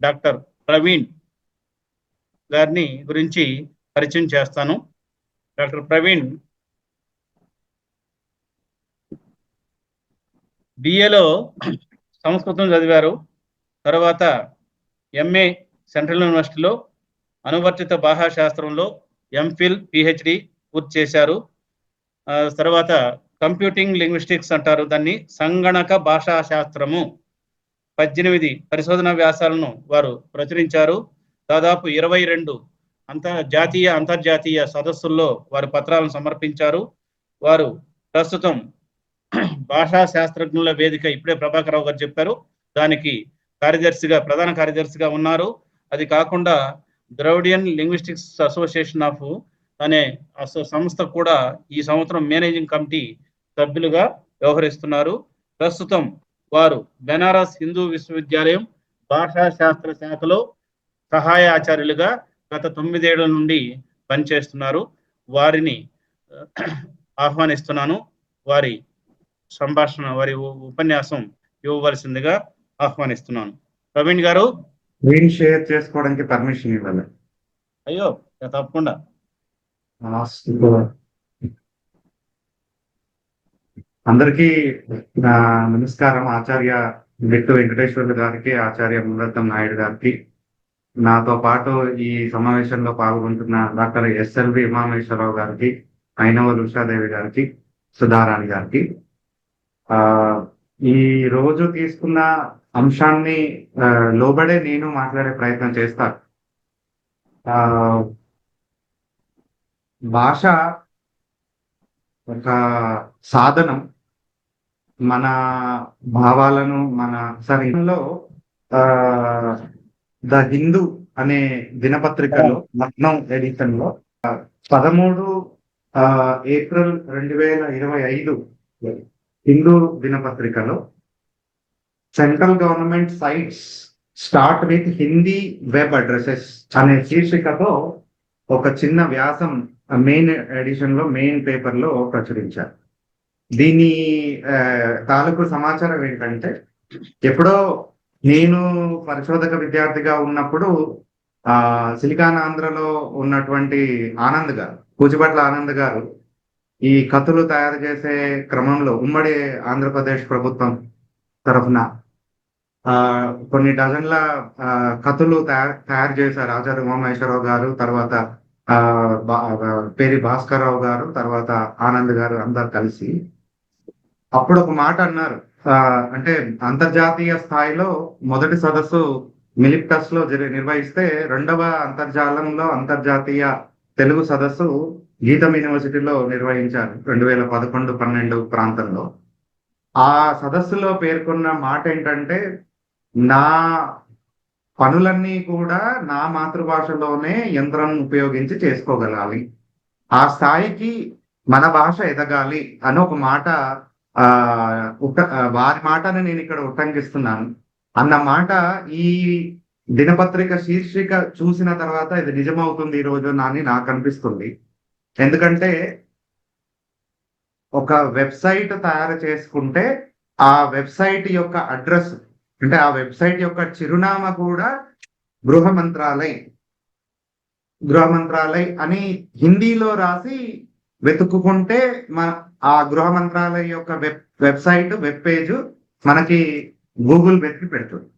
Doctor Praveen గారిని గురించి పరిచయం చేస్తాను. డాక్టర్ ప్రవీణ్ బిఏలో సంస్కృతం చదివారు. తర్వాత ఎంఏ సెంట్రల్ యూనివర్సిటీలో అనువర్తిత భాషాశాస్త్రంలో ఎంఫిల్ పిహెచ్డి పూర్తి చేశారు. తర్వాత కంప్యూటింగ్ లింగ్విస్టిక్స్ అంటారు దాన్ని సంగణక భాషా శాస్త్రము పద్దెనిమిది పరిశోధన వ్యాసాలను వారు ప్రచురించారు. దాదాపు ఇరవై రెండు అంతర్ జాతీయ అంతర్జాతీయ సదస్సుల్లో వారు పత్రాలను సమర్పించారు. వారు ప్రస్తుతం భాషా శాస్త్రజ్ఞుల వేదిక ఇప్పుడే ప్రభాకర్ రావు గారు చెప్పారు. దానికి కార్యదర్శిగా ప్రధాన కార్యదర్శిగా ఉన్నారు. అది కాకుండా ద్రౌడియన్ లింగ్విస్టిక్స్ అసోసియేషన్ ఆఫ్ అనే అసో- సంస్థ కూడా ఈ సంవత్సరం మేనేజింగ్ కమిటీ సభ్యులుగా వ్యవహరిస్తున్నారు. ప్రస్తుతం వారు బెనారస్ హిందూ విశ్వవిద్యాలయం భాషా శాస్త్ర శాఖలో సహాయ ఆచార్యులుగా గత తొమ్మిదేళ్ళ నుండి పనిచేస్తున్నారు. వారిని ఆహ్వానిస్తున్నాను. వారి సంభాషణ వారి ఉపన్యాసం ఇవ్వవలసిందిగా ఆహ్వానిస్తున్నాను. ప్రవీణ్ గారు? స్క్రీన్ షేర్ చేసుకోవడానికి పర్మిషన్ ఇవ్వాలి అయ్యో తప్పకుండా. అందరికీ నమస్కారం ఆచార్య బిట్టు వెంకటేశ్వర్లు గారికి ఆచార్య మురత్నం నాయుడు గారికి. నాతో పాటు ఈ సమావేశంలో పాల్గొంటున్న డాక్టర్ ఎస్ఎల్వి ఉమామేశ్వరరావు గారికి ఐనవల్ ఉషాదేవి గారికి సుధారాణి గారికి. ఆ ఈ రోజు తీసుకున్న అంశాన్ని లోబడే నేను మాట్లాడే ప్రయత్నం చేస్తాను ఆ భాష ఒక సాధనం. మన భావాలను మన సరిలో ద హిందూ అనే దినపత్రికలో లక్నౌ ఎడిషన్లో పదమూడు ఏప్రిల్ రెండు వేల ఇరవై ఐదు హిందూ దినపత్రికలో central government sites start with Hindi web addresses అనే శీర్షికతో ఒక చిన్న వ్యాసం మెయిన్ ఎడిషన్లో మెయిన్ పేపర్లో ప్రచురించారు. దీని తాలూకు సమాచారం ఏంటంటే ఎప్పుడో నేను పరిశోధక విద్యార్థిగా ఉన్నప్పుడు ఆ సిలికాన్ ఆంధ్రలో ఉన్నటువంటి ఆనంద్ గారు కూచిపట్ల ఆనంద్ గారు ఈ కథలు తయారు చేసే క్రమంలో ఉమ్మడి ఆంధ్రప్రదేశ్ ప్రభుత్వం తరఫున ఆ కొన్ని డజన్ల ఆ, కథలు తయారు తయారు చేశారు. ఆచార్య ఉమామహేశ్వరరావు గారు తర్వాత ఆ ఆ, పేరి భాస్కర్ రావు గారు తర్వాత ఆనంద్ గారు అందరు కలిసి. అప్పుడు ఒక మాట అన్నారు. అంటే అంతర్జాతీయ స్థాయిలో మొదటి సదస్సు మిలిప్టస్లో జరి నిర్వహిస్తే రెండవ అంతర్జాలంలో అంతర్జాతీయ తెలుగు సదస్సు గీతం యూనివర్సిటీలో నిర్వహించారు రెండు వేల పదకొండు పన్నెండు ప్రాంతంలో. ఆ సదస్సులో పేర్కొన్న మాట ఏంటంటే నా పనులన్నీ కూడా నా మాతృభాషలోనే యంత్రం ఉపయోగించి చేసుకోగలాలి. ఆ స్థాయికి మన భాష ఎదగాలి అని ఒక మాట ఆ వారి మాటను నేను ఇక్కడ ఉటంకిస్తున్నాను అన్న మాట ఈ దినపత్రిక శీర్షిక చూసిన తర్వాత ఇది నిజమవుతుంది ఈ రోజు అని నాకు అనిపిస్తుంది. ఎందుకంటే ఒక వెబ్సైట్ తయారు చేసుకుంటే ఆ వెబ్సైట్ యొక్క అడ్రస్ అంటే ఆ వెబ్సైట్ యొక్క చిరునామా కూడా గృహ మంత్రాలయ్. గృహ మంత్రాలయ్ అని హిందీలో రాసి వెతుక్కుంటే మా ఆ గృహ మంత్రాలయ యొక్క వెబ్ వెబ్సైట్ వెబ్ పేజ్ మనకి గూగుల్ వెతికి పెడుతుంది.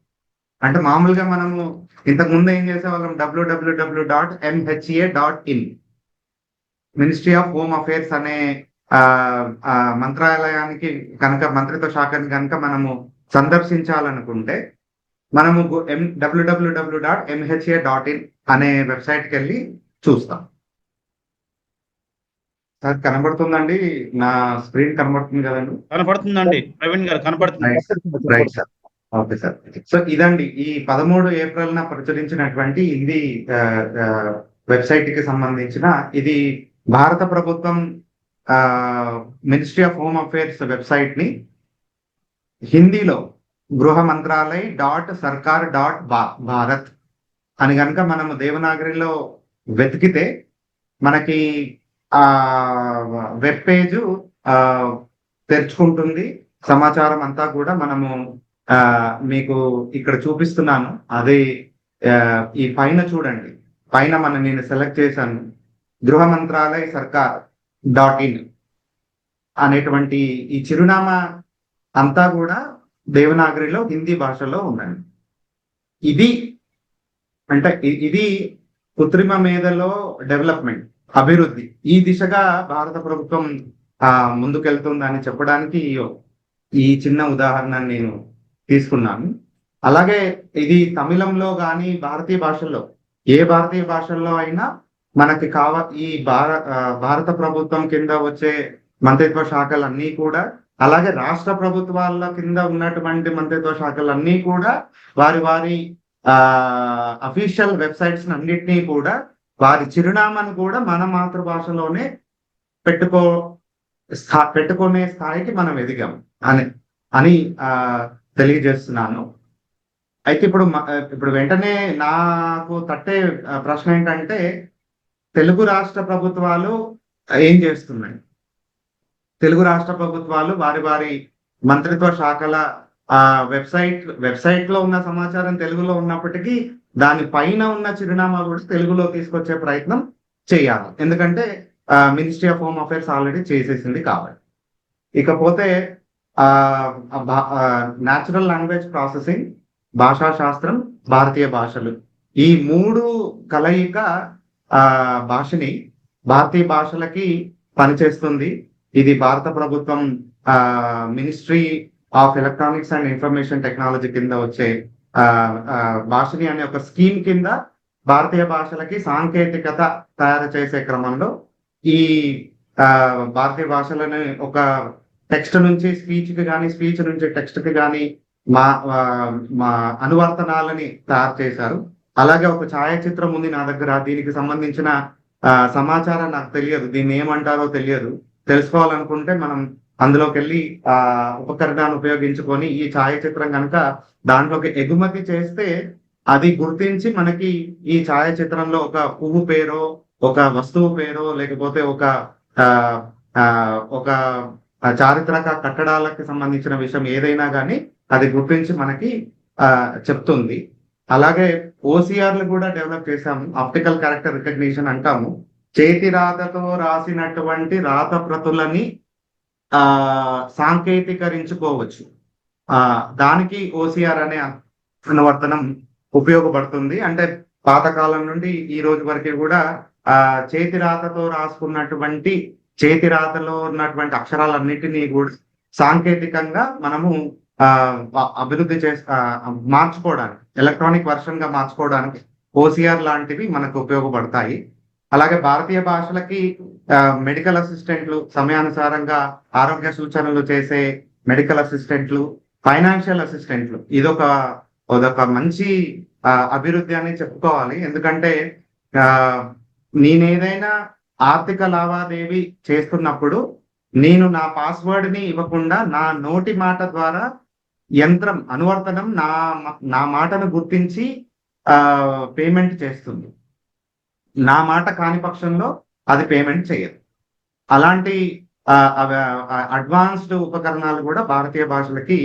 అంటే మామూలుగా మనము ఇంతకు ముందు ఏం చేసేవాళ్ళం? డబ్ల్యూడబ్ల్యూడబ్ల్యూ dot MHA dot in ministry of home affairs అనే ఆ, మంత్రాలయానికి కనుక మంత్రిత్వ శాఖని కనుక మనము సందర్శించాలనుకుంటే మనము ఎం W W W dot MHA dot in అనే వెబ్సైట్కి వెళ్ళి చూస్తాం. సార్ కనబడుతుందండి. నా స్క్రీన్ కనబడుతుంది కదండి. కనపడుతుందండి. ప్రవీణ్ గారు కనపడుతుంది. Right. Sir. Okay sir. So ఇదండి ఈ పదమూడు ఏప్రిల్ న ప్రచురించినటువంటి హిందీ వెబ్సైట్కి సంబంధించిన ఇది భారత ప్రభుత్వం మినిస్ట్రీ ఆఫ్ హోమ్ అఫేర్స్ వెబ్సైట్ని హిందీలో గృహ మంత్రాలయ్ డాట్ సర్కార్ డాట్ భారత్ అని కనుక మనము దేవనాగరిలో వెతికితే మనకి ఆ వెబ్ పేజ్ తెరుచుకుంటుంది. సమాచారం అంతా కూడా మనము ఆ మీకు ఇక్కడ చూపిస్తున్నాను. అది ఈ పైన చూడండి. పైన మన నేను సెలెక్ట్ చేశాను. గృహ మంత్రాలయ సర్కార్ డాట్ ఇన్ అనేటువంటి ఈ చిరునామా అంతా కూడా దేవనాగరిలో హిందీ భాషలో ఉందండి. ఇది అంటే ఇది కృత్రిమ మేధలో డెవలప్మెంట్. అభివృద్ధి. ఈ దిశగా భారత ప్రభుత్వం ఆ ముందుకెళ్తుందని చెప్పడానికి ఈ- చిన్న ఉదాహరణ నేను తీసుకున్నాను. అలాగే ఇది తమిళంలో కానీ భారతీయ భాషల్లో ఏ భారతీయ భాషల్లో అయినా మనకి కావ ఈ భార భారత ప్రభుత్వం కింద వచ్చే మంత్రిత్వ శాఖలన్నీ కూడా అలాగే రాష్ట్ర ప్రభుత్వాల కింద ఉన్నటువంటి మంత్రిత్వ శాఖలన్నీ కూడా వారి వారి ఆ అఫీషియల్ వెబ్సైట్స్ అన్నిటినీ కూడా వారి చిరునామాను కూడా మన మాతృభాషలోనే పెట్టుకో స్థా పెట్టుకునే స్థాయికి మనం ఎదిగాం అని అని ఆ తెలియజేస్తున్నాను. అయితే ఇప్పుడు ఇప్పుడు వెంటనే నాకు తట్టే ప్రశ్న ఏంటంటే తెలుగు రాష్ట్ర ప్రభుత్వాలు ఏం చేస్తున్నాయి? తెలుగు రాష్ట్ర ప్రభుత్వాలు వారి వారి మంత్రిత్వ శాఖల ఆ వెబ్సైట్ వెబ్సైట్లో ఉన్న సమాచారం తెలుగులో ఉన్నప్పటికీ దాని పైన ఉన్న చిరునామా కూడా తెలుగులో తీసుకొచ్చే ప్రయత్నం చేయాలి. ఎందుకంటే ministry of home affairs already చేసేసింది కాబట్టి. ఇకపోతే న్యాచురల్ లాంగ్వేజ్ ప్రాసెసింగ్ భాషా శాస్త్రం భారతీయ భాషలు ఈ మూడు కలయిక ఆ భాషని భారతీయ భాషలకి పనిచేస్తుంది. ఇది భారత ప్రభుత్వం ఆ ministry of electronics and information technology కింద వచ్చే భాషని అనే ఒక స్కీమ్ కింద భారతీయ భాషలకి సాంకేతికత తయారు చేసే క్రమంలో ఈ ఆ, భారతీయ భాషలని ఒక టెక్స్ట్ నుంచి స్పీచ్కి కానీ స్పీచ్ నుంచి టెక్స్ట్కి కానీ మా మా అనువర్తనాలని తయారు చేశారు. అలాగే ఒక ఛాయాచిత్రం ఉంది నా దగ్గర. దీనికి సంబంధించిన ఆ, సమాచారం నాకు తెలియదు. దీన్ని ఏమంటారో తెలియదు. తెలుసుకోవాలనుకుంటే మనం అందులోకి వెళ్ళి ఆ ఉపకరణాన్ని ఉపయోగించుకొని ఈ ఛాయాచిత్రం కనుక దాంట్లోకి ఎగుమతి చేస్తే అది గుర్తించి మనకి ఈ ఛాయాచిత్రంలో ఒక పువ్వు పేరో ఒక వస్తువు పేరో లేకపోతే ఒక ఆ, ఒక చారిత్రక కట్టడాలకు సంబంధించిన విషయం ఏదైనా కానీ అది గుర్తించి మనకి ఆ, చెప్తుంది. అలాగే ఓసిఆర్లు కూడా డెవలప్ చేశాము. ఆప్టికల్ క్యారెక్టర్ రికగ్నిషన్ అంటాము. చేతి రాతతో రాసినటువంటి రాత ప్రతులని సాంకేతికరించుకోవచ్చు. ఆ దానికి ఓసిఆర్ అనే అనువర్తనం ఉపయోగపడుతుంది. అంటే పాతకాలం నుండి ఈ రోజు వరకు కూడా ఆ చేతి రాతతో రాసుకున్నటువంటి చేతి రాతలో ఉన్నటువంటి అక్షరాలన్నిటినీ కూడా సాంకేతికంగా మనము ఆ అభివృద్ధి చేసి మార్చుకోవడానికి ఎలక్ట్రానిక్ వర్షన్గా మార్చుకోవడానికి ఓసిఆర్ లాంటివి మనకు ఉపయోగపడతాయి. అలాగే భారతీయ భాషలకి మెడికల్ అసిస్టెంట్లు సమయానుసారంగా ఆరోగ్య సూచనలు చేసే మెడికల్ అసిస్టెంట్లు ఫైనాన్షియల్ అసిస్టెంట్లు ఇదొక అదొక మంచి ఆ, అభివృద్ధి అని చెప్పుకోవాలి. ఎందుకంటే ఆ, నేనేదైనా ఆర్థిక లావాదేవీ చేస్తున్నప్పుడు నేను నా పాస్వర్డ్ని ఇవ్వకుండా నా నోటి మాట ద్వారా యంత్రం అనువర్తనం నా నా మాటను గుర్తించి ఆ పేమెంట్ చేస్తుంది. నా మాట కాని పక్షంలో అది పేమెంట్ చేయదు. అలాంటి అడ్వాన్స్డ్ ఉపకరణాలు కూడా భారతీయ భాషలకి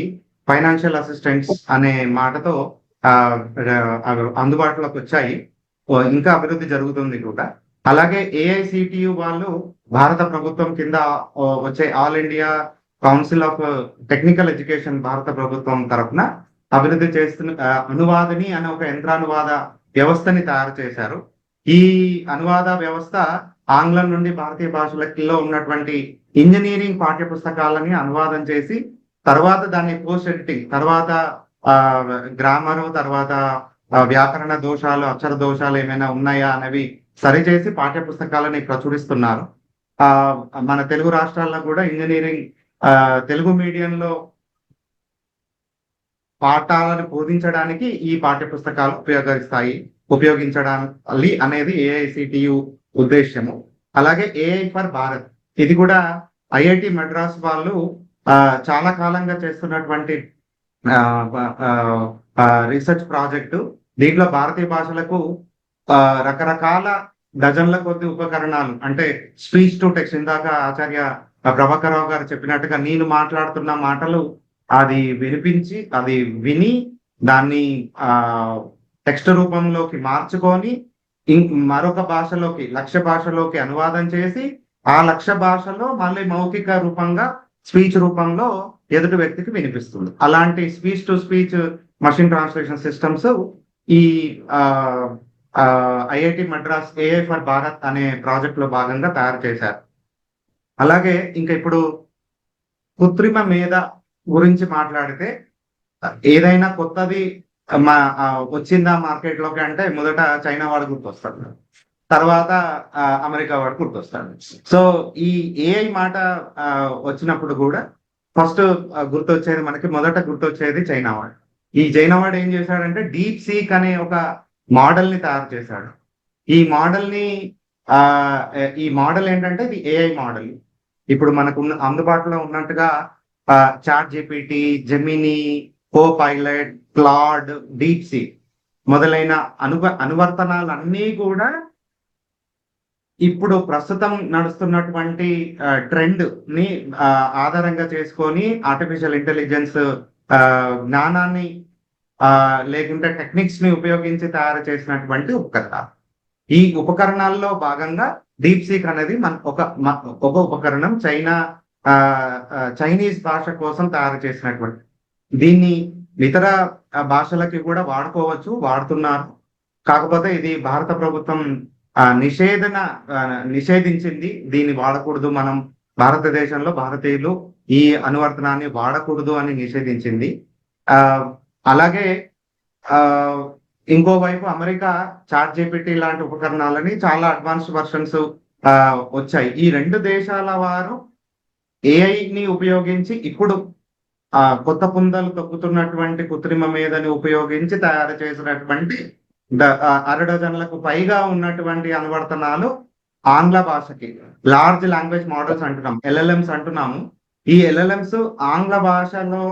ఫైనాన్షియల్ అసిస్టెంట్స్ అనే మాటతో అందుబాటులోకి వచ్చాయి. ఇంకా అభివృద్ధి జరుగుతుంది కూడా. అలాగే ఏఐసిటియు వాళ్ళు భారత ప్రభుత్వం కింద వచ్చే all India council of technical education భారత ప్రభుత్వం తరఫున అభివృద్ధి చేస్తున్న అనువాదిని అనే ఒక యంత్రానువాద వ్యవస్థని తయారు చేశారు. ఈ అనువాద వ్యవస్థ ఆంగ్లం నుండి భారతీయ భాషలకిలో ఉన్నటువంటి ఇంజనీరింగ్ పాఠ్య పుస్తకాలని అనువాదం చేసి తర్వాత దాన్ని పోస్ట్ ఎడిటింగ్ తర్వాత ఆ గ్రామరు తర్వాత వ్యాకరణ దోషాలు అక్షర దోషాలు ఏమైనా ఉన్నాయా అనేవి సరిచేసి పాఠ్య పుస్తకాలని ప్రచురిస్తున్నారు. ఆ మన తెలుగు రాష్ట్రాల్లో కూడా ఇంజనీరింగ్ ఆ తెలుగు మీడియంలో పాఠాలను బోధించడానికి ఈ పాఠ్య పుస్తకాలు ఉపయోగిస్తాయి ఉపయోగించడాలి అనేది ఏఐసిటియు ఉద్దేశ్యము. అలాగే ఏఐ ఫర్ భారత్. ఇది కూడా ఐఐటి మద్రాస్ వాళ్ళు చాలా కాలంగా చేస్తున్నటువంటి రీసెర్చ్ ప్రాజెక్టు. దీంట్లో భారతీయ భాషలకు రకరకాల డజన్ల కొద్ది ఉపకరణాలు అంటే స్పీచ్ టు టెక్స్ట్. ఇందాక ఆచార్య ప్రభాకర్ గారు చెప్పినట్టుగా నేను మాట్లాడుతున్న మాటలు అది వినిపించి అది విని దాన్ని ఆ టెక్స్ట్ రూపంలోకి మార్చుకొని మరొక భాషలోకి లక్ష్య భాషలోకి అనువాదం చేసి ఆ లక్ష్య భాషలో మళ్ళీ మౌఖిక రూపంగా స్పీచ్ రూపంలో ఎదుటి వ్యక్తికి వినిపిస్తుంది. అలాంటి speech to speech machine translation systems ఈ IIT Madras AI for Bharat అనే ప్రాజెక్ట్లో భాగంగా తయారు చేశారు. అలాగే ఇంకా ఇప్పుడు కృత్రిమ మేధ గురించి మాట్లాడితే ఏదైనా కొత్తది మా వచ్చిందా మార్కెట్లోకి అంటే మొదట చైనా వాడు గుర్తొస్తాడు. తర్వాత అమెరికా వాడు గుర్తొస్తాడు. సో ఈ ఏఐ మాట ఆ, వచ్చినప్పుడు కూడా ఫస్ట్ గుర్తొచ్చేది మనకి మొదట గుర్తొచ్చేది చైనా వాడు. ఈ చైనా వాడు ఏం చేశాడంటే డీప్ సీక్ అనే ఒక మోడల్ని తయారు చేశాడు. ఈ మోడల్ని ఆ ఈ మోడల్ ఏంటంటే ఇది ఏఐ మోడల్. ఇప్పుడు మనకు అందుబాటులో ఉన్నట్టుగా ChatGPT Gemini Copilot Claude DeepSeek మొదలైన అనువ అనువర్తనాలన్నీ కూడా ఇప్పుడు ప్రస్తుతం నడుస్తున్నటువంటి ట్రెండ్ని ఆధారంగా చేసుకొని ఆర్టిఫిషియల్ ఇంటెలిజెన్స్ జ్ఞానాన్ని ఆ, లేకుంటే టెక్నిక్స్ని ఉపయోగించి తయారు చేసినటువంటి ఉపకరణాలు ఈ ఉపకరణాల్లో భాగంగా డీప్ సీక్ అనేది మన ఒక మ- ఒక ఉపకరణం చైనా ఆ, చైనీస్ భాష కోసం తయారు చేసినటువంటి. దీన్ని ఇతర భాషలకి కూడా వాడుకోవచ్చు వాడుతున్నారు. కాకపోతే ఇది భారత ప్రభుత్వం ఆ, నిషేధన నిషేధించింది. దీన్ని వాడకూడదు మనం. భారతదేశంలో భారతీయులు ఈ అనువర్తనాన్ని వాడకూడదు అని నిషేధించింది. ఆ అలాగే ఆ ఇంకోవైపు అమెరికా చాట్ జీపీటీ లాంటి ఉపకరణాలని చాలా అడ్వాన్స్డ్ వర్షన్స్ వచ్చాయి. ఈ రెండు దేశాల వారు ఏఐని ఉపయోగించి ఇప్పుడు ఆ కొత్త పుందలు తొక్కుతున్నటువంటి కృత్రిమ మేధని ఉపయోగించి తయారు చేసినటువంటి అరడజన్లకు పైగా ఉన్నటువంటి అనువర్తనాలు ఆంగ్ల భాషకి. లార్జ్ లాంగ్వేజ్ మోడల్స్ అంటున్నాం ఎల్ఎల్ఎంస్ అంటున్నాము. ఈ ఎల్ఎల్ఎంస్ ఆంగ్ల భాషలో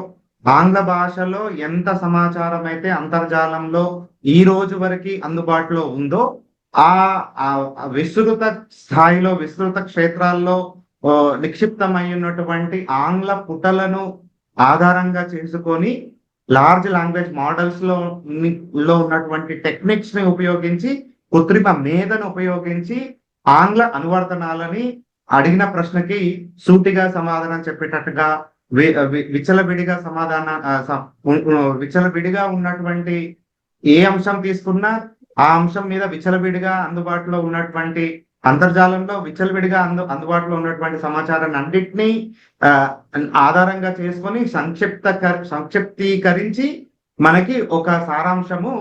ఆంగ్ల భాషలో ఎంత సమాచారం అయితే అంతర్జాలంలో ఈ రోజు వరకు అందుబాటులో ఉందో ఆ విస్తృత స్థాయిలో విస్తృత క్షేత్రాల్లో నిక్షిప్తమై ఉన్నటువంటి ఆంగ్ల పుటలను ఆధారంగా చేసుకొని లార్జ్ లాంగ్వేజ్ మోడల్స్లో లో ఉన్నటువంటి టెక్నిక్స్ని ఉపయోగించి కృత్రిమ మేధను ఉపయోగించి ఆంగ్ల అనువర్తనాలని అడిగిన ప్రశ్నకి సూటిగా సమాధానం చెప్పేటట్టుగా వి- సమాధాన విచలవిడిగా స- ఉ- ఉన్నటువంటి ఏ అంశం తీసుకున్నా ఆ అంశం మీద విచలవిడిగా అందుబాటులో ఉన్నటువంటి అంతర్జాలంలో విచ్చలవిడిగా అందు అందుబాటులో ఉన్నటువంటి సమాచారాన్ని అన్నింటినీ ఆ, ఆధారంగా చేసుకొని సంక్షిప్త సంక్షిప్తీకరించి మనకి ఒక సారాంశము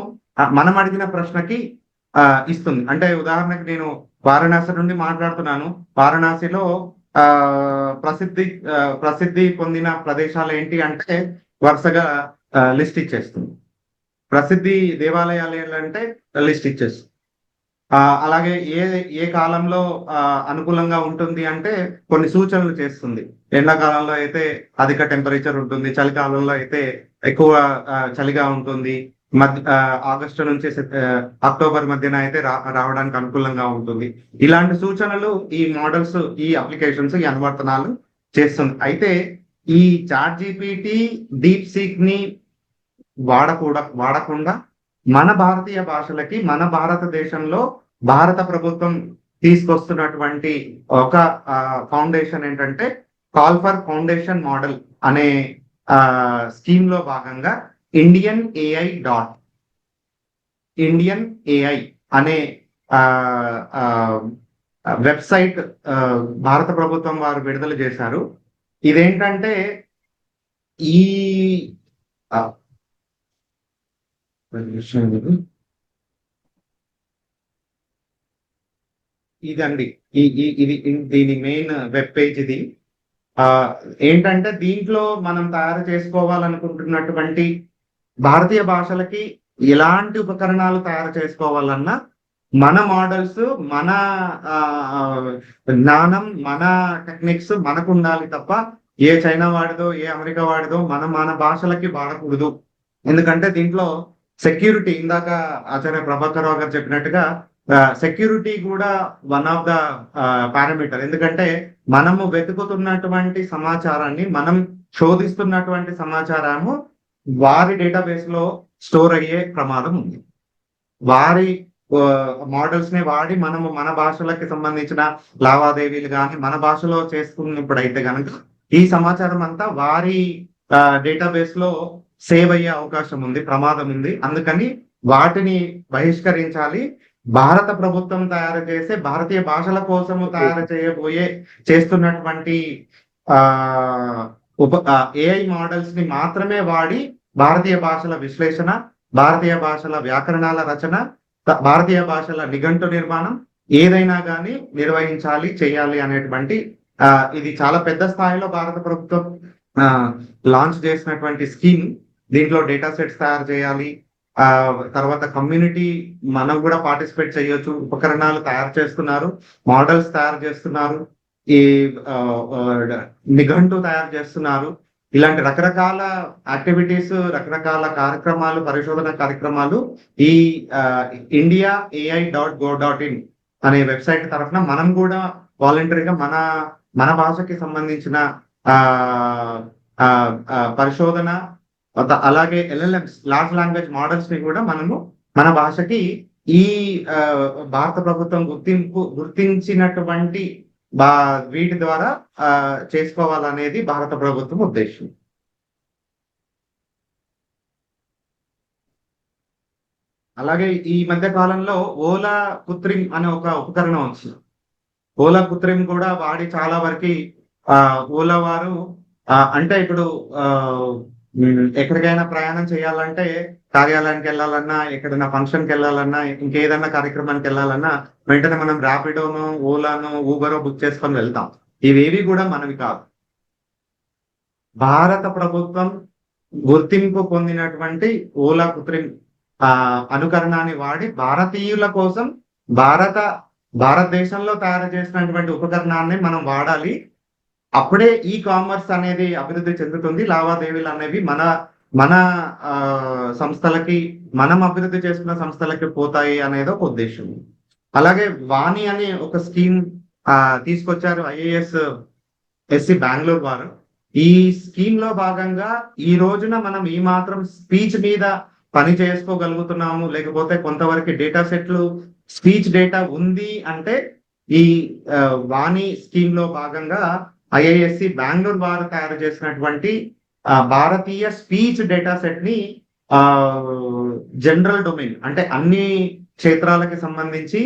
మనం అడిగిన ప్రశ్నకి ఆ, ఇస్తుంది. అంటే ఉదాహరణకి నేను వారణాసి నుండి మాట్లాడుతున్నాను. వారణాసిలో ఆ ప్రసిద్ధి ప్రసిద్ధి పొందిన ప్రదేశాలు ఏంటి అంటే వరుసగా లిస్ట్ ఇచ్చేస్తుంది. ప్రసిద్ధి దేవాలయాలు ఏంటంటే లిస్ట్ ఇచ్చేస్తుంది. అలాగే ఏ ఏ కాలంలో అనుకూలంగా ఉంటుంది అంటే కొన్ని సూచనలు చేస్తుంది. ఎండాకాలంలో అయితే అధిక టెంపరేచర్ ఉంటుంది చలికాలంలో అయితే ఎక్కువ చలిగా ఉంటుంది. మధ్య ఆగస్టు నుంచి అక్టోబర్ మధ్యన అయితే రావడానికి అనుకూలంగా ఉంటుంది. ఇలాంటి సూచనలు ఈ మోడల్స్ ఈ అప్లికేషన్స్ ఈ అనువర్తనాలు చేస్తుంది. అయితే ఈ చాట్ జీపీటీ డీప్ సీక్ని వాడకూడ వాడకుండా మన భారతీయ భాషలకి మన భారతదేశంలో భారత ప్రభుత్వం తీసుకొస్తున్నటువంటి ఒక ఫౌండేషన్ ఏంటంటే కాల్ ఫర్ ఫౌండేషన్ మోడల్ అనే స్కీమ్లో భాగంగా Indian AI dot Indian AI అనే వెబ్సైట్ భారత ప్రభుత్వం వారు విడుదల చేశారు. ఇదేంటంటే ఈ ఇదండి. ఈ ఇది దీని మెయిన్ వెబ్ పేజ్ ఇది. ఆ ఏంటంటే దీంట్లో మనం తయారు చేసుకోవాలనుకుంటున్నటువంటి భారతీయ భాషలకి ఎలాంటి ఉపకరణాలు తయారు చేసుకోవాలన్నా మన మోడల్స్ మన ఆ, జ్ఞానం మన టెక్నిక్స్ మనకు ఉండాలి తప్ప ఏ చైనా వాడిదో ఏ అమెరికా వాడిదో మన మన భాషలకి వాడకూడదు. ఎందుకంటే దీంట్లో సెక్యూరిటీ ఇందాక ఆచార్య ప్రభాకర్ గారు చెప్పినట్టుగా సెక్యూరిటీ కూడా వన్ ఆఫ్ ద పారామీటర్. ఎందుకంటే మనము వెతుకుతున్నటువంటి సమాచారాన్ని మనం శోధిస్తున్నటువంటి సమాచారము వారి డేటాబేస్లో స్టోర్ అయ్యే ప్రమాదం ఉంది. వారి మోడల్స్ని వాడి మనము మన భాషలకి సంబంధించిన లావాదేవీలు కానీ మన భాషలో చేసుకున్నప్పుడు అయితే కనుక ఈ సమాచారం అంతా వారి డేటాబేస్లో సేవ్ అయ్యే అవకాశం ఉంది ప్రమాదం ఉంది అందుకని వాటిని బహిష్కరించాలి. భారత ప్రభుత్వం తయారు చేసే భారతీయ భాషల కోసము తయారు చేయబోయే చేస్తున్నటువంటి ఆ ఉప ఏఐ మోడల్స్ని మాత్రమే వాడి భారతీయ భాషల విశ్లేషణ భారతీయ భాషల వ్యాకరణాల రచన భారతీయ భాషల నిఘంటు నిర్మాణం ఏదైనా కానీ నిర్వహించాలి చేయాలి అనేటువంటి ఆ, ఇది చాలా పెద్ద స్థాయిలో భారత ప్రభుత్వం లాంచ్ చేసినటువంటి స్కీమ్. దీంట్లో డేటా సెట్స్ తయారు చేయాలి. ఆ తర్వాత కమ్యూనిటీ మనం కూడా పార్టిసిపేట్ చేయొచ్చు. ఉపకరణాలు తయారు చేస్తున్నారు. మోడల్స్ తయారు చేస్తున్నారు. ఈ నిఘంటు తయారు చేస్తున్నారు. ఇలాంటి రకరకాల యాక్టివిటీస్ రకరకాల కార్యక్రమాలు పరిశోధన కార్యక్రమాలు ఈ India AI dot gov dot in అనే వెబ్సైట్ తరఫున మనం కూడా వాలంటరీగా మన మన భాషకి సంబంధించిన ఆ ఆ, పరిశోధన అలాగే ఎల్ఎల్ఎంస్ లార్జ్ లాంగ్వేజ్ మోడల్స్ని కూడా మనము మన భాషకి ఈ భారత ప్రభుత్వం గుర్తింపు గుర్తించినటువంటి బా వీటి ద్వారా ఆ, చేసుకోవాలనేది భారత ప్రభుత్వం ఉద్దేశం. అలాగే ఈ మధ్య కాలంలో ఓలా కృత్రిమ్ అనే ఒక ఉపకరణం వచ్చింది. ఓలా కృత్రిమ్ కూడా వాడి చాలా వరకు ఆ ఓలా వారు అంటే ఇప్పుడు ఆ ఎక్కడికైనా ప్రయాణం చేయాలంటే కార్యాలయానికి వెళ్ళాలన్నా ఎక్కడైనా ఫంక్షన్కి వెళ్ళాలన్నా ఇంకేదన్నా కార్యక్రమానికి వెళ్ళాలన్నా వెంటనే మనం ర్యాపిడోను ఓలాను ఊబరో బుక్ చేసుకొని వెళ్తాం. ఇవేవి కూడా మనవి కాదు. భారత ప్రభుత్వం గుర్తింపు పొందినటువంటి ఓలా కృత్రిమ్ ఆ అనుకరణాన్ని వాడి భారతీయుల కోసం భారత భారతదేశంలో తయారు చేసినటువంటి ఉపకరణాన్ని మనం వాడాలి. అప్పుడే ఈ కామర్స్ అనేది అభివృద్ధి చెందుతుంది. లావాదేవీలు అనేవి మన మన ఆ, సంస్థలకి మనం అభివృద్ధి చేసుకున్న సంస్థలకి పోతాయి అనేది ఒక ఉద్దేశం. అలాగే వాణి అనే ఒక స్కీమ్ ఆ తీసుకొచ్చారు ఐఏఎస్ ఎస్సి బెంగళూరు వారు. ఈ స్కీమ్లో భాగంగా ఈ రోజున మనం ఈ మాత్రం స్పీచ్ మీద పని చేసుకోగలుగుతున్నాము. లేకపోతే కొంతవరకు డేటా సెట్లు స్పీచ్ డేటా ఉంది అంటే ఈ వాణి స్కీమ్లో భాగంగా ఐఐఎస్సి బెంగళూరు ద్వారా తయారు చేసినటువంటి భారతీయ స్పీచ్ డేటా సెట్ని ఆ జనరల్ డొమైన్ అంటే అన్ని క్షేత్రాలకి సంబంధించి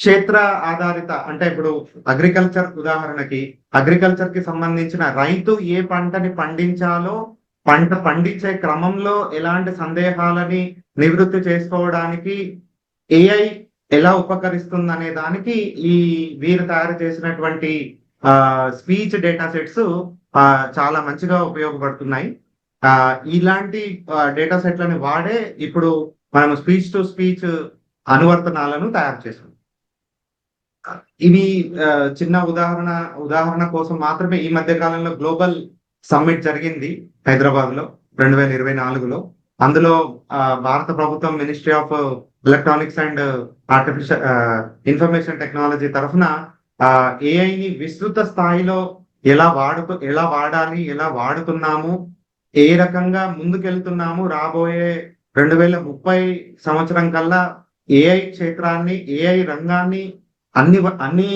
క్షేత్ర ఆధారిత అంటే ఇప్పుడు అగ్రికల్చర్ ఉదాహరణకి అగ్రికల్చర్కి సంబంధించిన రైతు ఏ పంటని పండించాలో పంట పండించే క్రమంలో ఎలాంటి సందేహాలని నివృత్తి చేసుకోవడానికి ఏఐ ఎలా ఉపకరిస్తుంది అనే దానికి ఈ వీరు తయారు చేసినటువంటి స్పీచ్ డేటా సెట్స్ చాలా మంచిగా ఉపయోగపడుతున్నాయి. ఆ ఇలాంటి డేటా సెట్లను వాడే ఇప్పుడు మనం స్పీచ్ టు స్పీచ్ అనువర్తనాలను తయారు చేసాం. ఇవి చిన్న ఉదాహరణ ఉదాహరణ కోసం మాత్రమే ఈ మధ్య కాలంలో గ్లోబల్ సమ్మిట్ జరిగింది హైదరాబాద్లో రెండు వేల ఇరవై నాలుగులో. అందులో భారత ప్రభుత్వం ministry of electronics and artificial information technology తరఫున ఏఐని విస్తృత స్థాయిలో ఎలా వాడుతూ ఎలా వాడాలి ఎలా వాడుతున్నాము ఏ రకంగా ముందుకెళ్తున్నాము రాబోయే రెండు వేల ముప్పై సంవత్సరం కల్లా ఏఐ క్షేత్రాన్ని ఏఐ రంగాన్ని అన్ని అన్ని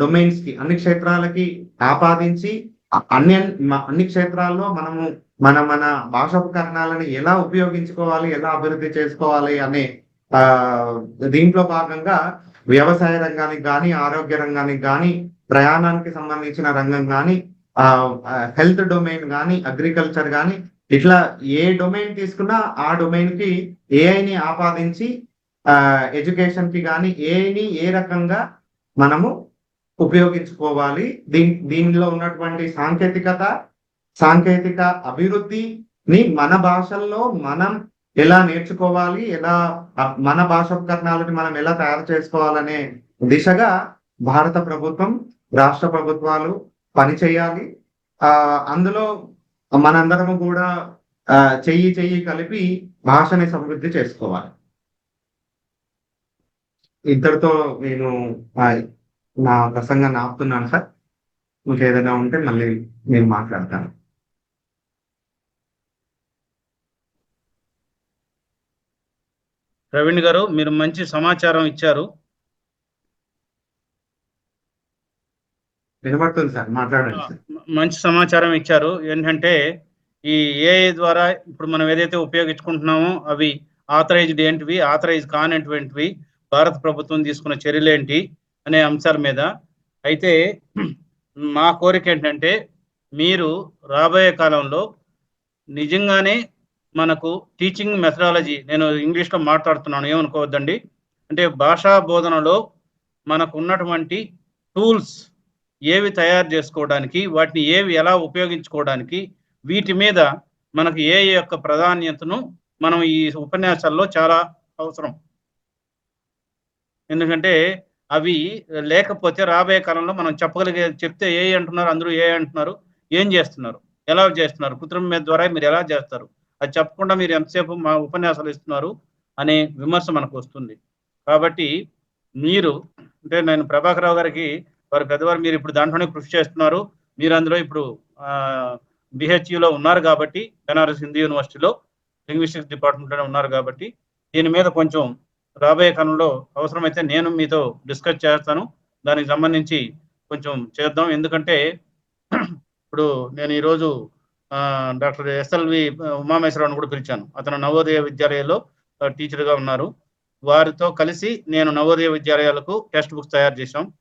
డొమైన్స్కి అన్ని క్షేత్రాలకి ఆపాదించి అన్ని అన్ని క్షేత్రాల్లో మనము మన మన భాషోపకరణాలను ఎలా ఉపయోగించుకోవాలి ఎలా అభివృద్ధి చేసుకోవాలి అనే ఆ దీంట్లో భాగంగా వ్యవసాయ రంగానికి కానీ ఆరోగ్య రంగానికి కానీ ప్రయాణానికి సంబంధించిన రంగం కానీ ఆ హెల్త్ డొమైన్ కానీ అగ్రికల్చర్ కానీ ఇట్లా ఏ డొమైన్ తీసుకున్నా ఆ డొమైన్కి ఏఐని ఆపాదించి ఆ ఎడ్యుకేషన్కి కానీ ఏఐని ఏ రకంగా మనము ఉపయోగించుకోవాలి దీని దీనిలో ఉన్నటువంటి సాంకేతికత సాంకేతిక అభివృద్ధిని మన భాషల్లో మనం ఎలా నేర్చుకోవాలి ఎలా మన భాషోపకరణాలని మనం ఎలా తయారు చేసుకోవాలనే దిశగా భారత ప్రభుత్వం రాష్ట్ర ప్రభుత్వాలు పనిచేయాలి ఆ అందులో మనందరము కూడా ఆ చెయ్యి చెయ్యి కలిపి భాషని సమృద్ధి చేసుకోవాలి. ఇద్దరితో నేను ఆ, నా ప్రసంగాన్ని ఆపుతున్నాను సార్. ఇంకేదైనా ఉంటే మళ్ళీ నేను మాట్లాడతాను. ప్రవీణ్ గారు మీరు మంచి సమాచారం ఇచ్చారు. మంచి సమాచారం ఇచ్చారు. ఏంటంటే ఈ ఏఐ ద్వారా ఇప్పుడు మనం ఏదైతే ఉపయోగించుకుంటున్నామో అవి ఆథరైజ్డ్ ఏంటివి ఆథరైజ్ కానటువంటివి భారత ప్రభుత్వం తీసుకున్న చర్యలు ఏంటి అనే అంశాల మీద. అయితే మా కోరిక ఏంటంటే మీరు రాబోయే కాలంలో నిజంగానే మనకు టీచింగ్ మెథడాలజీ నేను ఇంగ్లీష్లో మాట్లాడుతున్నాను ఏమనుకోవద్దండి? అంటే భాషా బోధనలో మనకు ఉన్నటువంటి టూల్స్ ఏవి తయారు చేసుకోవడానికి వాటిని ఏవి ఎలా ఉపయోగించుకోవడానికి వీటి మీద మనకు ఏ యొక్క ప్రాధాన్యతను మనం ఈ ఉపన్యాసాల్లో చాలా అవసరం. ఎందుకంటే అవి లేకపోతే రాబోయే కాలంలో మనం చెప్పగలిగే చెప్తే ఏ అంటున్నారు అందరూ ఏ అంటున్నారు ఏం చేస్తున్నారు ఎలా చేస్తున్నారు కృత్రిమ ద్వారా మీరు ఎలా చేస్తారు అది చెప్పకుండా మీరు ఎంతసేపు మా ఉపన్యాసాలు ఇస్తున్నారు అనే విమర్శ మనకు వస్తుంది. కాబట్టి మీరు అంటే నేను ప్రభాకర్ రావు గారికి వారి పెద్దవారు మీరు ఇప్పుడు దాంట్లోనే కృషి చేస్తున్నారు. మీరు అందులో ఇప్పుడు బిహెచ్యులో ఉన్నారు కాబట్టి బెనారస్ హిందూ యూనివర్సిటీలో లింగ్విస్టిక్స్ డిపార్ట్మెంట్లోనే ఉన్నారు కాబట్టి దీని మీద కొంచెం రాబోయే కాలంలో అవసరమైతే నేను మీతో డిస్కస్ చేస్తాను. దానికి సంబంధించి కొంచెం చేద్దాం. ఎందుకంటే ఇప్పుడు నేను ఈరోజు డాక్టర్ ఎస్ఎల్వి ఉమామేశ్వరరావుని కూడా పిలిచాను. అతను నవోదయ విద్యాలయంలో టీచర్గా ఉన్నారు. వారితో కలిసి నేను నవోదయ విద్యాలయాలకు టెక్స్ట్ బుక్స్ తయారు చేశాం.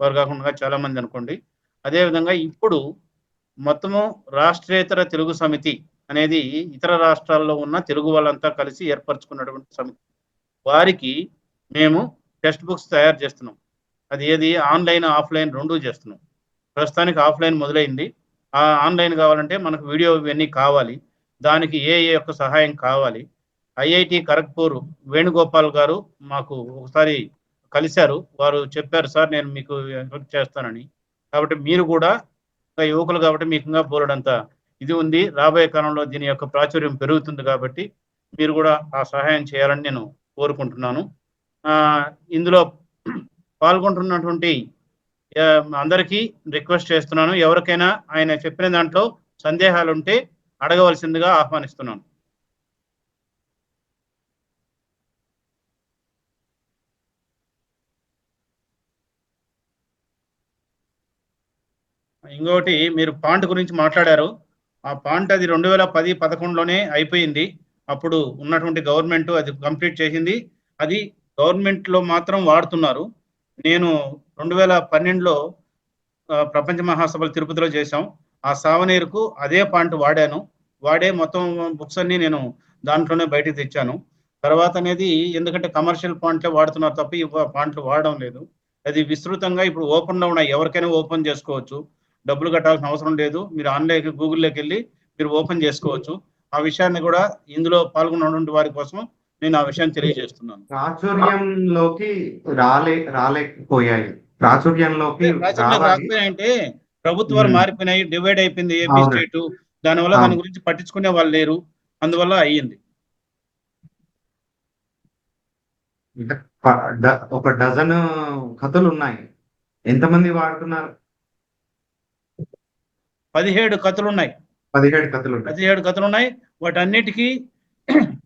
వారు కాకుండా చాలా మంది అనుకోండి. అదేవిధంగా ఇప్పుడు మొత్తము రాష్ట్రేతర తెలుగు సమితి అనేది ఇతర రాష్ట్రాల్లో ఉన్న తెలుగు వాళ్ళంతా కలిసి ఏర్పరచుకున్నటువంటి సమితి. వారికి మేము టెక్స్ట్ బుక్స్ తయారు చేస్తున్నాం. అది ఏది? ఆన్లైన్ ఆఫ్లైన్ రెండూ చేస్తున్నాం. ప్రస్తుతానికి ఆఫ్లైన్ మొదలైంది. ఆన్లైన్ కావాలంటే మనకు వీడియో ఇవన్నీ కావాలి. దానికి ఏ ఏ యొక్క సహాయం కావాలి. ఐఐటి ఖరగ్పూర్ వేణుగోపాల్ గారు మాకు ఒకసారి కలిశారు. వారు చెప్పారు సార్ నేను మీకు హెల్ప్ చేస్తానని. కాబట్టి మీరు కూడా ఇంకా యువకులు కాబట్టి మీకు ఇంకా బోలెడంత ఇది ఉంది. రాబోయే కాలంలో దీని యొక్క ప్రాచుర్యం పెరుగుతుంది కాబట్టి మీరు కూడా ఆ సహాయం చేయాలని నేను కోరుకుంటున్నాను. ఇందులో పాల్గొంటున్నటువంటి అందరికీ రిక్వెస్ట్ చేస్తున్నాను. ఎవరికైనా ఆయన చెప్పిన దాంట్లో సందేహాలు ఉంటే అడగవలసిందిగా ఆహ్వానిస్తున్నాను. ఇంకొకటి మీరు పాంట్ గురించి మాట్లాడారు. ఆ పాంట్ అది రెండు వేల పది పదకొండులోనే అయిపోయింది. అప్పుడు ఉన్నటువంటి గవర్నమెంట్ అది కంప్లీట్ చేసింది. అది గవర్నమెంట్లో మాత్రం వాడుతున్నారు. నేను రెండు వేల పన్నెండులో ప్రపంచ మహాసభలు తిరుపతిలో చేశాం. ఆ సావనీరుకు అదే పాయింట్ వాడాను. వాడే మొత్తం బుక్స్ అన్ని నేను దాంట్లోనే బయటకు తెచ్చాను. తర్వాత అనేది ఎందుకంటే కమర్షియల్ పాయింట్లే వాడుతున్నారు తప్ప ఈ పాయింట్లు వాడడం లేదు. అది విస్తృతంగా ఇప్పుడు ఓపెన్లో ఉన్నాయి. ఎవరికైనా ఓపెన్ చేసుకోవచ్చు. డబ్బులు కట్టాల్సిన అవసరం లేదు. మీరు ఆన్లైన్ గూగుల్లోకి వెళ్ళి మీరు ఓపెన్ చేసుకోవచ్చు. ఆ విషయాన్ని కూడా ఇందులో పాల్గొన్నటువంటి వారి కోసం నేను ఆ విషయాన్ని తెలియజేస్తున్నాను. ప్రాచుర్యంలోకి రాలే రాలేకపోయాయి. ప్రాచుర్యంలోకి రాకపోయినాయంటే ప్రభుత్వాలు. మారిపోయినాయి డివైడ్ అయిపోయింది ఏపీ. స్టేట్. దానివల్ల దాని. గురించి పట్టించుకునే వాళ్ళు లేరు. అందువల్ల అయ్యింది. ఒక డజన్ కథలు ఉన్నాయి. ఎంతమంది వాడుతున్నారు? పదిహేడు కథలు ఉన్నాయి పదిహేడు కథలు ఉన్నాయి పదిహేడు కథలు ఉన్నాయి వాటన్నిటికీ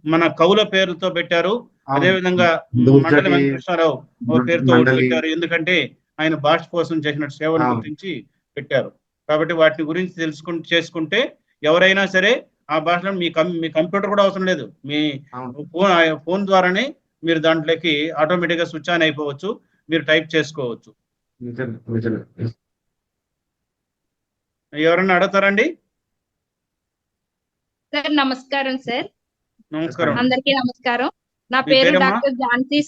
మన కవుల పేరుతో పెట్టారు. అవును. అదే విధంగా దూర్జటి, మండలి వెంకటేశ్వరరావు ఓ పేరుతో. పెట్టారు ఎందుకంటే ఆయన భాష కోసం చేసిన సేవను. గురించి పెట్టారు కాబట్టి వాటి గురించి తెలుసుకుంటూ చేసుకుంటే ఎవరైనా సరే ఆ భాషలో మీ కం మీ కంప్యూటర్ కూడా అవసరం లేదు మీ. ఫోన్ ఫోన్ ద్వారానే మీరు దాంట్లోకి ఆటోమేటిక్గా స్విచ్ ఆన్ అయిపోవచ్చు మీరు టైప్ చేసుకోవచ్చు. ఎవరన్నా అడుగుతారండి సార్ నమస్కారం సార్ నమస్కారం అందరికీ నమస్కారం నా పేరు? డాక్టర్ ఝాన్సీ.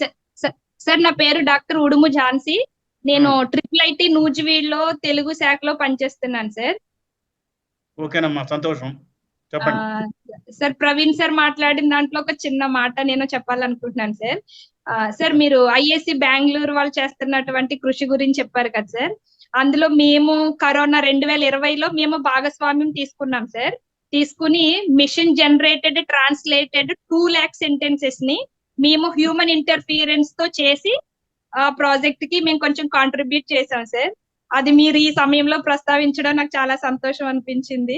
సార్. నా పేరు డాక్టర్ ఉడుము ఝాన్సీ. నేను ట్రిపుల్ ఐటి నూజివీడ్లో తెలుగు శాఖలో పనిచేస్తున్నాను సార్. ఓకేనమ్మా సంతోషం. చెప్పండి. సార్ ప్రవీణ్ సార్ మాట్లాడిన దాంట్లో ఒక చిన్న మాట నేను చెప్పాలనుకుంటున్నాను సార్. సార్ మీరు ఐఏసి బెంగళూరు వాళ్ళు చేస్తున్నటువంటి కృషి గురించి చెప్పారు కదా సార్. అందులో మేము కరోనా రెండు వేల ఇరవైలో మేము భాగస్వామ్యం తీసుకున్నాం సార్. తీసుకుని machine generated translated two lakh సెంటెన్సెస్ని మేము హ్యూమన్ ఇంటర్ఫియరెన్స్తో చేసి ఆ ప్రాజెక్ట్కి మేము కొంచెం కాంట్రిబ్యూట్ చేసాం సార్. అది మీరు ఈ సమయంలో ప్రస్తావించడం నాకు చాలా సంతోషం అనిపించింది.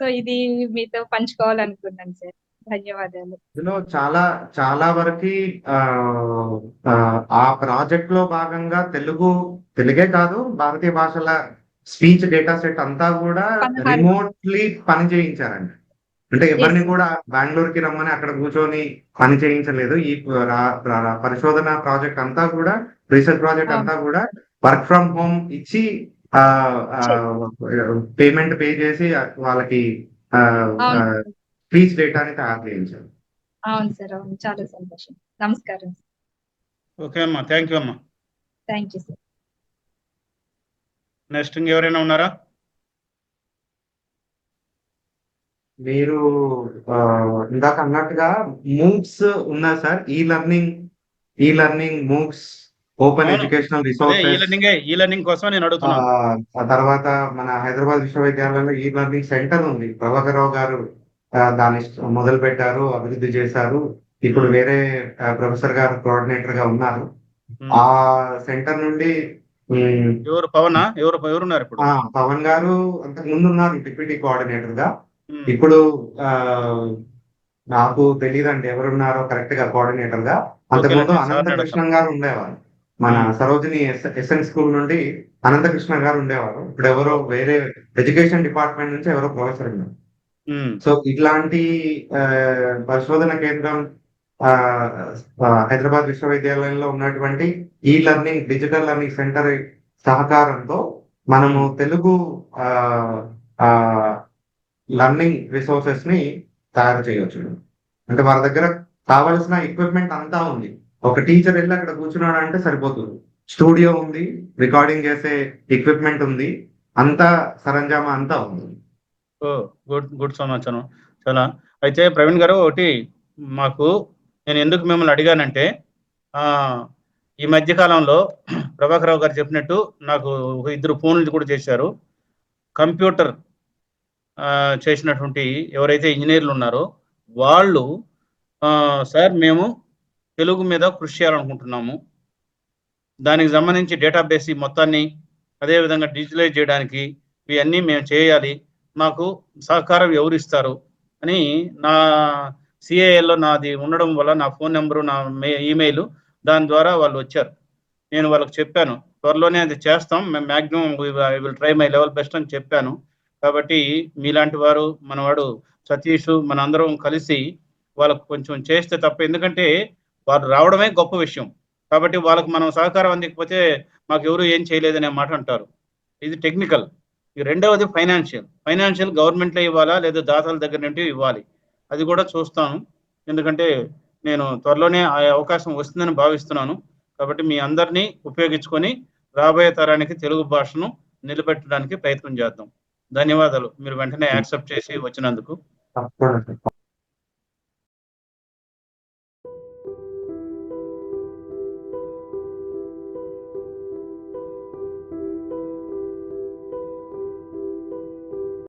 సో ఇది మీతో పంచుకోవాలనుకున్నాను సార్. ధన్యవాదాలు. ఇందులో చాలా చాలా వరకు ఆ, ఆ ప్రాజెక్ట్లో భాగంగా తెలుగు తెలుగే కాదు భారతీయ భాషల స్పీచ్ డేటా సెట్ అంతా కూడా. రిమోట్లీ పని చేయించారండి అంటే ఎవరిని కూడా బెంగళూరుకి రమ్మని అక్కడ కూర్చొని పని చేయించలేదు. ఈ పరిశోధన ప్రాజెక్ట్ అంతా కూడా రీసెర్చ్ ప్రాజెక్ట్ అంతా కూడా వర్క్ ఫ్రమ్ హోమ్ ఇచ్చి పేమెంట్ పే చేసి వాళ్ళకి. స్పీచ్ డేటాని తయారు చేయించారు. అవును సార్ అవును. చాలా సంతోషం. నమస్కారం ఓకే అమ్మా. థ్యాంక్ యూ అమ్మా. Thank you sir. నెక్స్ట్ ఇంకెవరైనా ఉన్నారా? మీరు ఇందాక అన్నట్టుగా మూక్స్ ఉన్నా sir e learning e learning MOOCs open. Educational resources కోసం నేను ఆ తర్వాత మన హైదరాబాద్ విశ్వవిద్యాలయంలో ఈ లెర్నింగ్ సెంటర్ ఉంది. ప్రభాకరరావు గారు దాన్ని మొదలు పెట్టారు అభివృద్ధి చేశారు. ఇప్పుడు వేరే ప్రొఫెసర్ గారు కోఆర్డినేటర్గా ఉన్నారు. ఆ సెంటర్ నుండి ఎవరు పవనా? ఎవరు ఎవరున్నారు ఇప్పుడు? పవన్ గారు అంతకు ముందు ఉన్నారు డిప్యూటీ కోఆర్డినేటర్గా. ఇప్పుడు నాకు తెలియదండి ఎవరున్నారో కరెక్ట్గా కోఆర్డినేటర్గా అంతకుముందు అనంతకృష్ణ గారు ఉండేవారు. మన. సరోజిని ఎస్ఎన్ స్కూల్ నుండి అనంతకృష్ణ గారు ఉండేవారు. ఇప్పుడు ఎవరో వేరే ఎడ్యుకేషన్ డిపార్ట్మెంట్ నుంచి ఎవరో ప్రొఫెసర్ ఉన్నారు. సో ఇట్లాంటి పరిశోధన కేంద్రం హైదరాబాద్ విశ్వవిద్యాలయంలో ఉన్నటువంటి ఈ లర్నింగ్ డిజిటల్ లర్నింగ్ సెంటర్ సహకారంతో మనము తెలుగు లర్నింగ్ రిసోర్సెస్ని తయారు చేయవచ్చు అంటే వారి దగ్గర కావలసిన ఎక్విప్మెంట్ అంతా ఉంది. ఒక టీచర్ వెళ్ళి అక్కడ కూర్చున్నాడు అంటే సరిపోతుంది. స్టూడియో ఉంది రికార్డింగ్ చేసే ఎక్విప్మెంట్ ఉంది అంతా సరంజామా అంతా ఉంది. గుడ్ గుడ్ సమాచారం. చాలా. అయితే ప్రవీణ్ గారు ఒకటి మాకు నేను ఎందుకు మిమ్మల్ని అడిగానంటే ఆ ఈ మధ్య కాలంలో ప్రభాకరరావు గారు చెప్పినట్టు నాకు ఒక ఇద్దరు ఫోన్లు కూడా చేశారు. కంప్యూటర్ చేసినటువంటి ఎవరైతే ఇంజనీర్లు ఉన్నారో వాళ్ళు సార్ మేము తెలుగు మీద కృషి చేయాలనుకుంటున్నాము. దానికి సంబంధించి డేటాబేస్ ఈ మొత్తాన్ని అదేవిధంగా డిజిటలైజ్ చేయడానికి ఇవన్నీ మేము చేయాలి. మాకు సహకారం ఎవరు ఇస్తారు అని నా సిఏఎల్లో నాది ఉండడం వల్ల నా ఫోన్ నెంబరు నా మే ఈమెయిల్ దాని ద్వారా వాళ్ళు వచ్చారు. నేను వాళ్ళకి చెప్పాను త్వరలోనే అది చేస్తాం మేము maximum I will try my level best అని చెప్పాను. కాబట్టి మీలాంటి వారు మనవాడు సతీష్ మనందరం కలిసి వాళ్ళకు కొంచెం చేస్తే తప్ప ఎందుకంటే వారు రావడమే గొప్ప విషయం. కాబట్టి వాళ్ళకి మనం సహకారం అందకపోతే మాకు ఎవరు ఏం చేయలేదనే మాట అంటారు. ఇది టెక్నికల్. ఈ రెండవది ఫైనాన్షియల్. ఫైనాన్షియల్ గవర్నమెంట్లో ఇవ్వాలా లేదా దాతల దగ్గర నుండి ఇవ్వాలి? అది కూడా చూస్తాను ఎందుకంటే నేను త్వరలోనే ఆ అవకాశం వస్తుందని భావిస్తున్నాను. కాబట్టి మీ అందరినీ ఉపయోగించుకొని రాబోయే తరానికి తెలుగు భాషను నిలబెట్టడానికి ప్రయత్నం చేద్దాం. ధన్యవాదాలు. మీరు వెంటనే యాక్సెప్ట్ చేసి వచ్చినందుకు.